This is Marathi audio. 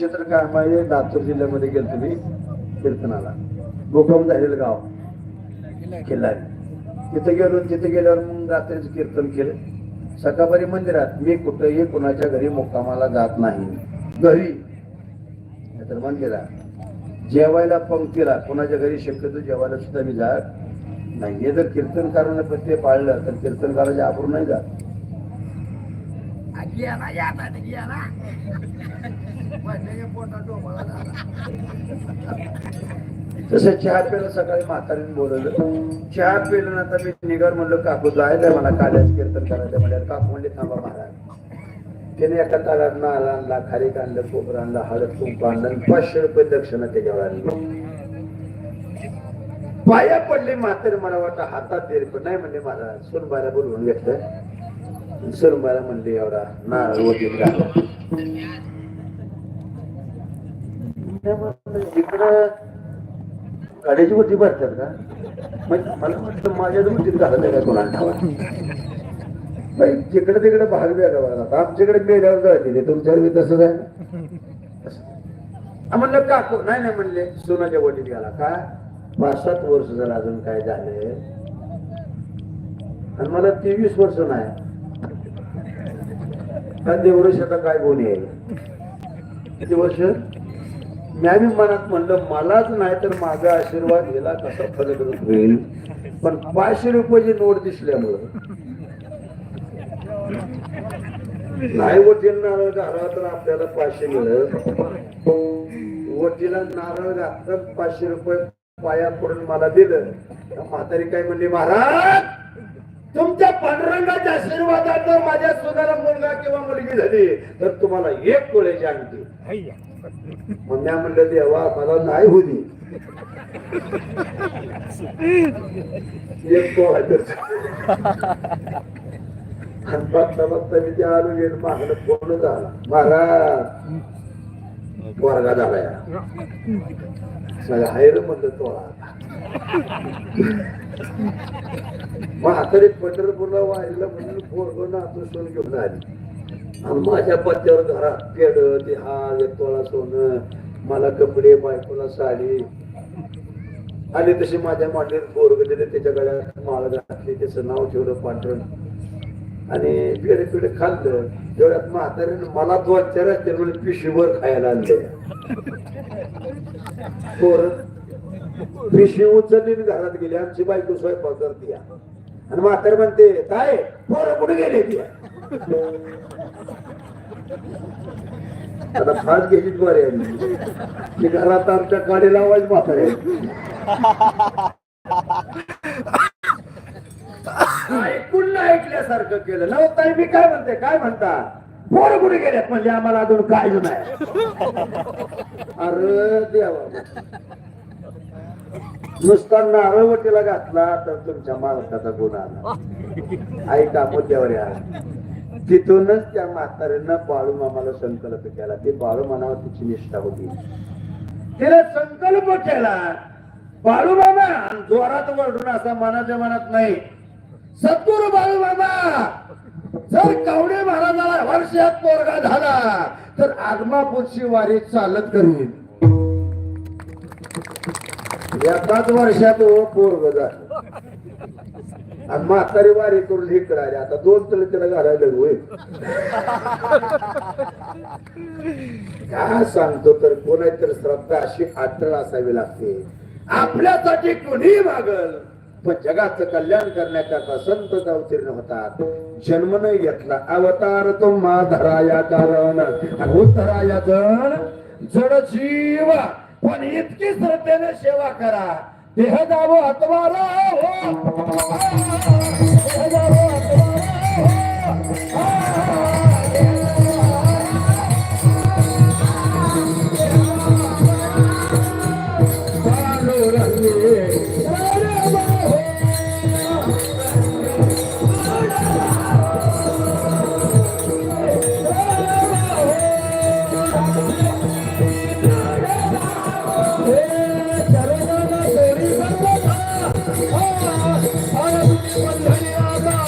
क्षेत्र काय माहिती लातूर जिल्ह्यामध्ये गेलो तुम्ही कीर्तनाला. भूकंप झालेलं गाव. किल्लारी तिथे गेलो तिथे गेल्यावर मग रात्रीचं कीर्तन केलं. सकाळपारी मंदिरात मी कुठेही कुणाच्या घरी मुक्कामाला जात नाही. घरी. तर मंदिरात. जेवायला पंक्तीला. कोणाच्या घरी शक्यतो जेवायला सुद्धा मी जात नाही. हे जर कीर्तनकाराने प्रत्येक पाळलं तर कीर्तनकाराच्या आबरू नाही जात. तसं चहा प्यायला सकाळी म्हातारीने बोलवलं. चहा पिल्यानंतर मी निघार म्हणलं काकू जायला मला काल्याच कीर्तन करायचं म्हणजे काकू म्हणले थांबा महाराज. त्याने एका तालात नाल आणला खारीक आणलं कोबर आणला हळद कुंकू आणलं पाचशे रुपये दक्षिणा त्याच्यावर आणली. पाया पडले म्हातारी मला वाटतं हातात दे पण नाही म्हणले महाराज. सोनबाईला बोलवून घेतलं सोनबाईला म्हणले एवढा नारळ वगैरे घाला. इकडं गाड्याची वरती भरतात का? मला वाटतं माझ्या वरतीत घालत का कोणाला ठावा जिकडे तिकडे भाग वेगळा आता आमच्याकडे मेल्यावर जायचे ते तुमच्यावर मी तसंच आहे. म्हणलं काकू. नाही नाही म्हणले. सोनाच्या वटीत गेला. काय पाच सात वर्ष झालं अजून काय झाले आणि मला तेवीस वर्ष नाही. कारण एवढं आता काय येईल किती वर्ष? मी मनात म्हणलं मलाच नाही तर माझा आशीर्वाद गेला कसा फलद्रूप होईल. पण पाचशे रुपयाची नोट दिसल्यामुळं. नाही वटील नारळ घाला तर आपल्याला पाचशे मिळत वटीला नारळ घातलं पाचशे रुपये पाया पडून मला दिलं. तर म्हातारी काय म्हणली महाराज तुमच्या पांडुरंगाच्या आशीर्वादात जर माझ्या स्वतःला मुलगा किंवा मुलगी झाली तर तुम्हाला एक तोळ्याची आणखी मग मी म्हणलं देवा मला नाही होती एक. आणि बघता बघता मी त्या आलो गेलो मागणं पूर्ण झाला? महाराज वर्गा झाला या हायर म्हणलं म्हातारी पंढरपूरला वाहिला म्हणून पोरगं आपलं सोन घेऊन आली. आणि माझ्या पत्त्यावर घरात पेड ते हार एक तोळा सोनं मला कपडे बायकोला साडी. आली तशी माझ्या मांडीत पोरग दिले त्याच्या गळ्यात माळ घातली त्याचं नाव ठेवलं पांढरण आणि पेढे पेढे खाल्लं. तेवढ्यात म्हातारीने मला तो चार ते पिशीवर खायला आणलं. पोर पिशी उचलली घरात गेली. आमची बायको स्वयंपाक करते. आणि म्हातारी म्हणते काय पोरं कुठे गेले ती? आता फास घ्यायचीच बरी. आहे मी घरात आमच्या गाडी लावायचं म्हातारे. ऐकून ना ऐकल्यासारखं केलं. नव्हता मी काय म्हणते? काय म्हणता? पोरं कुठे गेल्यात म्हणजे आम्हाला अजून काय नाही. अरे देवा. नुसता नारळवटीला घातला तर तुमच्या मालकाचा गुन्हा आला. ऐका मुद्द्यावर या. तिथूनच त्या म्हाताऱ्यांना बाळू मामाला संकल्प केला. ते बाळू मामावर तिची निष्ठा होती. तिला संकल्प केला. बाळू मामा जोरात वरडून असा मनाच्या मनात नाही. सद्गुरु बाळू मामा जर कवडे महाराजाला वर्षात पोरगा झाला तर आगमापूरची वारी चालत करीन. एकाच वर्षात हो पोरग झालं. आणि म्हातारी वारी करून इकडे आली. आता दोन तरी तिला घालायला होईल काय सांगतो तर कोणाची तर श्रद्धा अशी अटळ असावी लागते. आपल्यासाठी कुणी मागल? पण जगाचं कल्याण करण्याकरता संत अवतीर्ण होतात. जन्म नाही घेतला अवतार तुम्हा धराया कारण. आणि उतराया जण जड जीवा पण इतकी श्रद्धेने सेवा करा देह जावो हतवारा हो देह जावो हतवारा हो. पंढरी आला